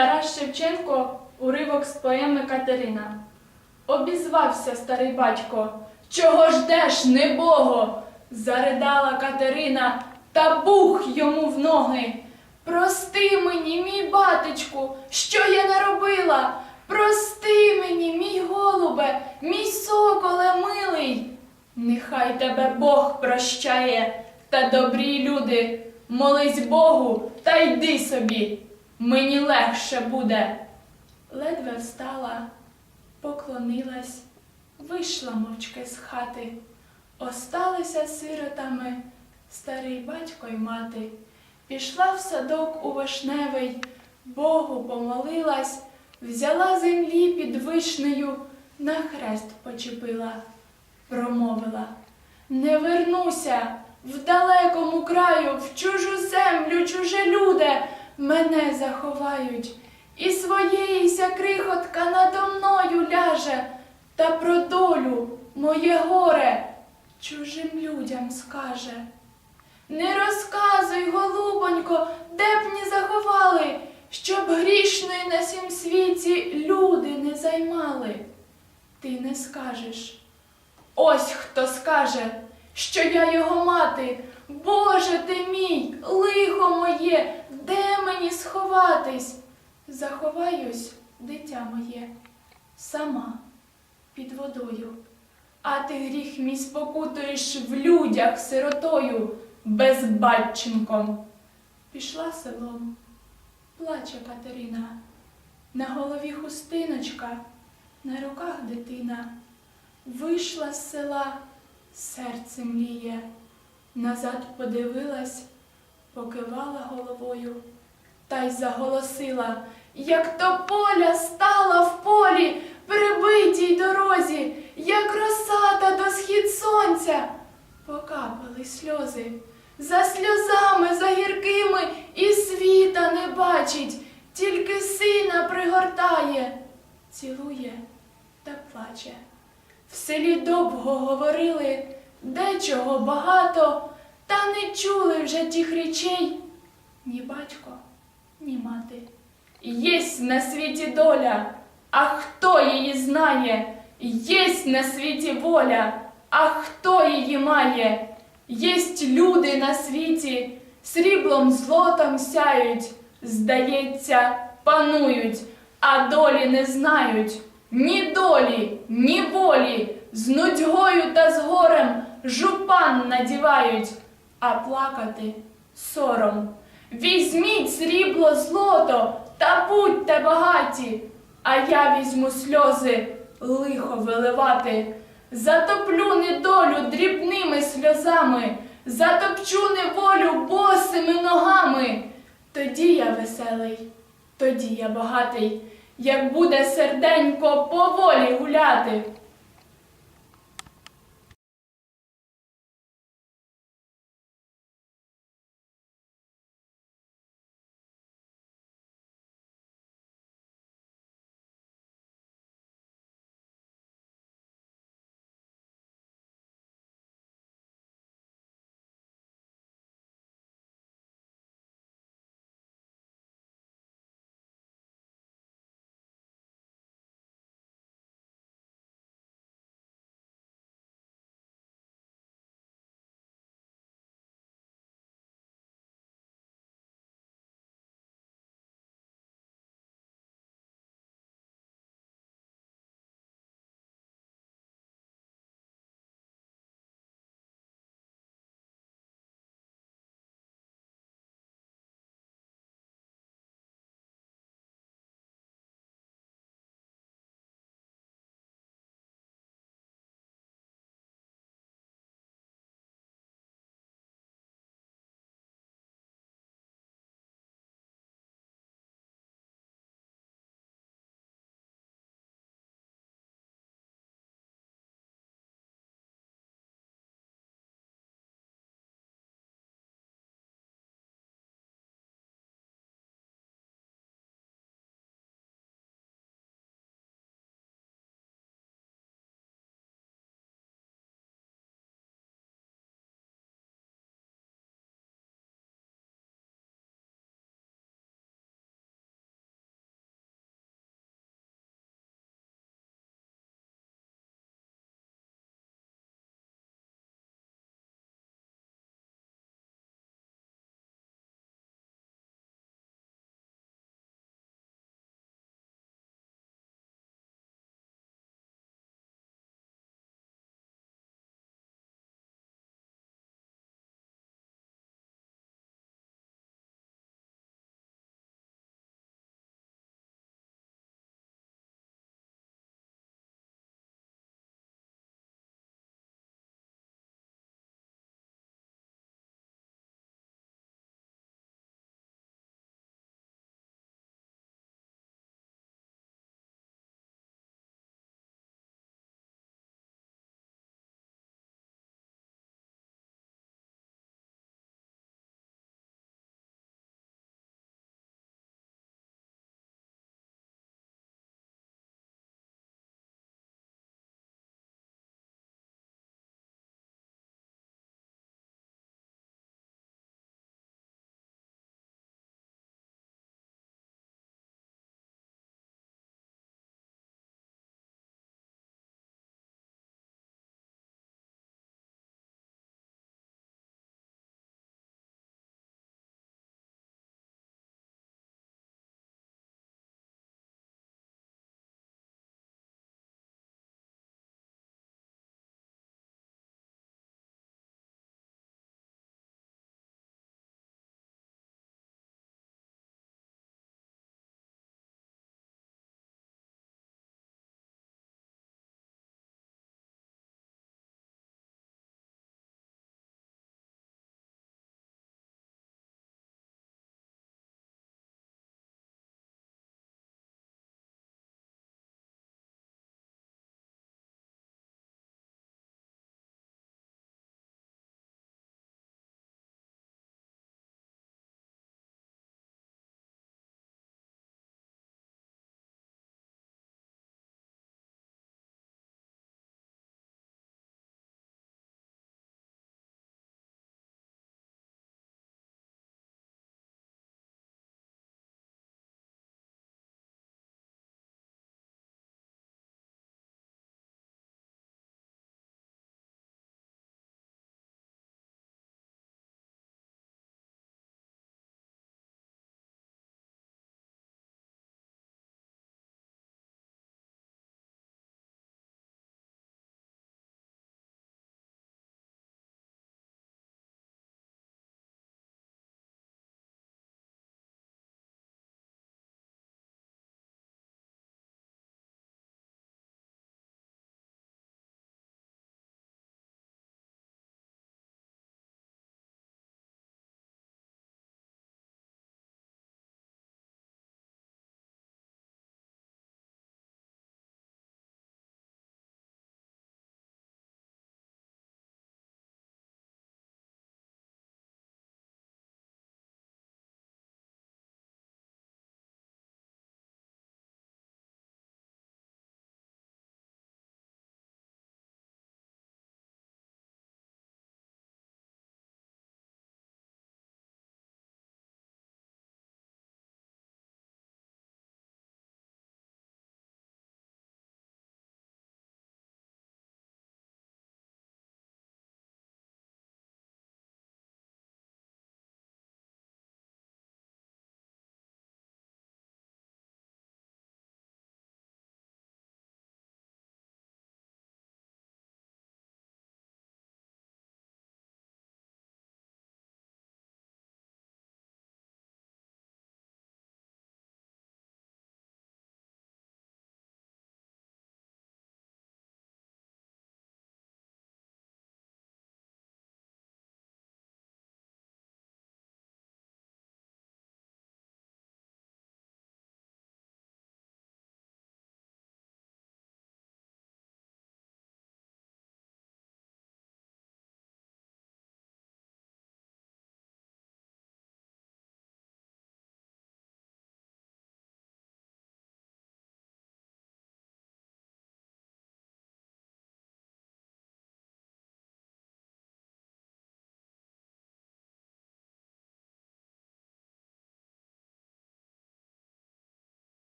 Тарас Шевченко, уривок з поеми Катерина. Обізвався старий батько. Чого ждеш, небого? заридала Катерина та бух йому в ноги. Прости мені, мій батечку, що я наробила? Прости мені, мій голубе, мій соколе милий. Нехай тебе Бог прощає, та добрі люди, молись Богу та йди собі, мені легше буде. Ледве встала, поклонилась, вийшла мовчки з хати. Осталися сиротами старий батько й мати. Пішла в садок у вишневий, Богу помолилась, взяла землі під вишнею, на хрест почепила, промовила. Не вернуся в далекому краю, в чужу землю, чуже люде, мене заховають, і своєїся крихотка надо мною ляже, та про долю моє горе чужим людям скаже. Не розказуй, голубонько, де б ні заховали, щоб грішної на сім світі люди не займали. Ти не скажеш. Ось хто скаже, що я його мати. Боже ти мій, лихо моє, де мені сховатись? Заховаюсь, дитя моє, сама під водою. А ти гріх мій спокутуєш в людях сиротою, безбатченком. Пішла селом, плаче Катерина, на голові хустиночка, на руках дитина. Вийшла з села, серце мліє, назад подивилась, покивала головою та й заголосила, як тополя стала в полі, прибитій дорозі, як росата до схід сонця. Покапали сльози. За сльозами, за гіркими і світа не бачить, тільки сина пригортає, цілує та плаче. В селі довго говорили, дечого багато, та не чули вже тих речей ні батько, ні мати. Єсть на світі доля, а хто її знає? Єсть на світі воля, а хто її має? Єсть люди на світі, сріблом злотом сяють, здається, панують, а долі не знають. Ні долі, ні волі, з нудьгою та з горем жупан надівають, а плакати сором. Візьміть срібло злото та будьте багаті, а я візьму сльози лихо виливати. Затоплю недолю дрібними сльозами, затопчу неволю босими ногами. Тоді я веселий, тоді я багатий, як буде серденько поволі гуляти.